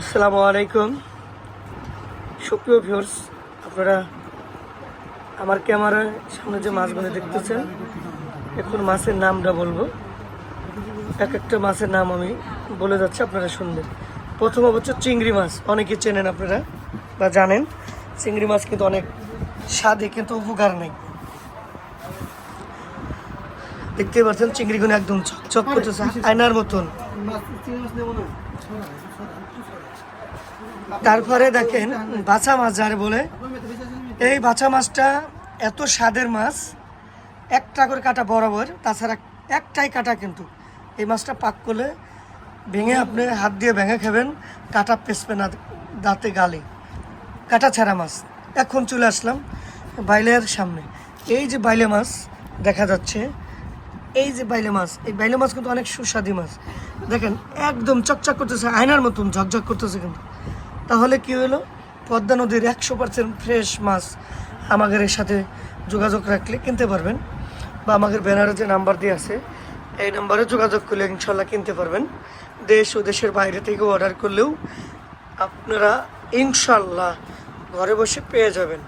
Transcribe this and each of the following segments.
আসসালামু আলাইকুম। সুপ্রিয় ভিউর্স আপনারা আমার ক্যামেরার সামনে যে মাছগুলো দেখতেছেন, এখন মাছের নামটা বলব। এক একটা মাছের নাম আমি বলে যাচ্ছি, আপনারা শুনবেন। প্রথম হচ্ছে চিংড়ি মাছ, অনেকে চেনেন আপনারা বা জানেন। চিংড়ি মাছ কিন্তু অনেক স্বাদে কিন্তু উপকার নেই। দেখতে পাচ্ছেন, চিংড়িগুলো একদম চকচক করতেছে, আয়নার মতন। তারপরে দেখেন বাছা মাছ যারে বলে, এই বাছা মাছটা এত স্বাদের মাছ, একটা করে কাটা বরাবর, তাছাড়া একটাই কাটা কিন্তু। এই মাছটা পাক করলে ভেঙে আপনি হাত দিয়ে ভেঙে খাবেন, কাটা পেসবে না, দাঁতে গালে। কাটা ছাড়া মাছ। এখন চলে আসলাম বাইলের সামনে। এই যে বাইলে মাছ দেখা যাচ্ছে, এই যে বাইলে মাছ, এই বাইলে মাছ কিন্তু অনেক সুস্বাদু মাছ। দেখেন, একদম চকচক করতেছে, আয়নার মতন, ঝকঝক করতেছে কিন্তু। তাহলে কি হলো? পদ্মা নদীর একশো পার্সেন্ট ফ্রেশ মাছ আমাদের এর সাথে যোগাযোগ রাখলে কিনতে পারবেন। বা আমাদের ব্যানারে যে নাম্বার দিয়ে আছে, এই নাম্বারে যোগাযোগ করলে ইনশাল্লাহ কিনতে পারবেন। দেশ ও দেশের বাইরে থেকে অর্ডার করলেও আপনারা ইনশাল্লাহ ঘরে বসে পেয়ে যাবেন।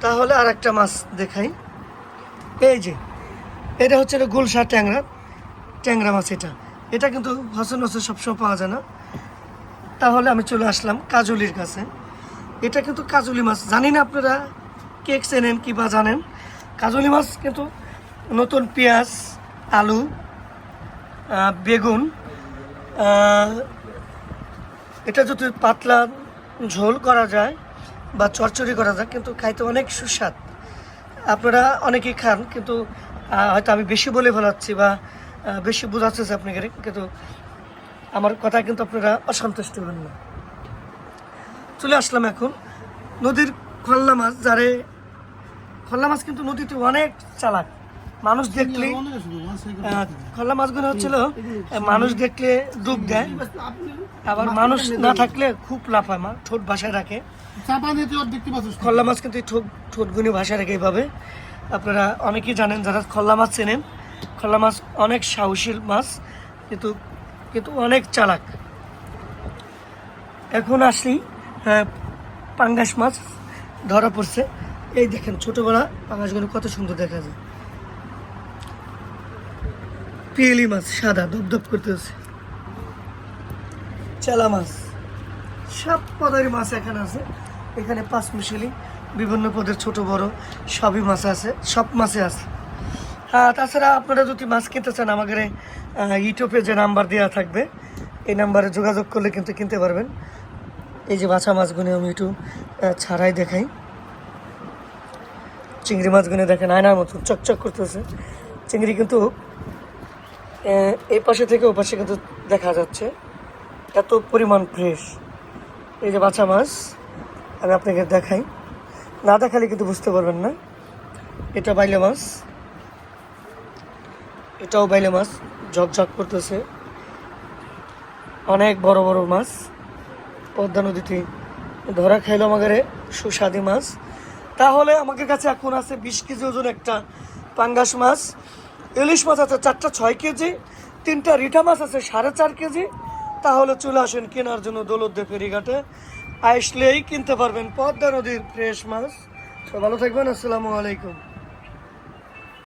তাহলে আর একটা মাছ দেখাই। এই যে, এটা হচ্ছে একটা গুলশা ট্যাংরা ট্যাংরা মাছ এটা। এটা কিন্তু হসন হসে সবসময় পাওয়া যায় না। তাহলে আমি চলে আসলাম কাজলির কাছে। এটা কিন্তু কাজলি মাছ। জানি না আপনারা কেক চেনেন কি বা জানেন। কাজলি মাছ কিন্তু নতুন পেঁয়াজ, আলু বেগুন এটা যদি পাতলা ঝোল করা যায় বা চচ্চড়ি করা যায়, কিন্তু খাইতে অনেক সুস্বাদ। আপনারা অনেকেই খান, কিন্তু হয়তো আমি বেশি বলে ফেলাচ্ছি বা বেশি বোঝাচ্ছে আপনাকে, কিন্তু আমার কথা কিন্তু আপনারা অসন্তুষ্ট হবেন না। চলে আসলাম এখন নদীর খল্লা মাছ, যারে খল্লা মাছ কিন্তু নদীতে অনেক চালাক। মানুষ দেখলে খল্লা মাছগুলো হচ্ছিল, মানুষ দেখলে ডুব দেয়। আবার মানুষ না থাকলে খুব লাফায়, মা ঠোঁট ভাষায় রাখে। খল্লা মাছ কিন্তু ঠোঁট, ঠোঁটগুনি ভাষায় রাখে এইভাবে। আপনারা অনেকেই জানেন যারা খল্লা মাছ চেনেন। খল্লা মাছ অনেক সাহসী মাছ, কিন্তু কিন্তু অনেক চালাক। এখন আসি আহ, পাঙ্গাস মাছ ধরা পড়ছে। এই দেখেন ছোটোবেলা পাঙ্গাসগুলো কত সুন্দর দেখা যায়। পিয়েলি মাছ সাদা দপদপ করতেছে চেলা মাছ সব পদের মাছ এখানে আছে। এখানে পাঁচ মিশালি বিভিন্ন পদের ছোট বড় সবই মাছ আছে সব মাছে আছে। হ্যাঁ তাছাড়া আপনারা যদি মাছ কিনতে চান আমাদের ইউটিউবে যে নাম্বার দেওয়া থাকবে, এই নাম্বারে যোগাযোগ করলে কিন্তু কিনতে পারবেন। এই যে বাছা মাছগুলো আমি একটু ছাড়াই দেখাই। চিংড়ি মাছগুলো দেখেন, আয়নার মতো চকচক করতেছে। চিংড়ি কিন্তু এই পাশে থেকে ও পাশে কিন্তু দেখা যাচ্ছে। এত পরিমাণ ফ্রেশ এই যে বাছা মাছ, আমি আপনাকে দেখাই। না দেখালে কিন্তু বুঝতে পারবেন না। এটা বাইলে মাছ। এটাও বাইলে মাছ ঝকঝক করতেছে। অনেক বড় বড় মাছ, পদ্মা নদীতে ধরা খাইলো আমাদের সুস্বাদু মাছ। তাহলে আমাদের কাছে এখন আছে বিশ কেজি ওজন একটা পাঙ্গাস মাছ, ইলিশ মাছ আছে চারটা ছয় কেজি, তিনটা রিঠা মাছ আছে সাড়ে চার কেজি। তাহলে চলে আসেন কেনার জন্য দৌলতদে ফেরিঘাটে। আসলেই কিনতে পারবেন পদ্মা নদীর ফ্রেশ মাছ। তো ভালো থাকবেন, আসসালামু আলাইকুম।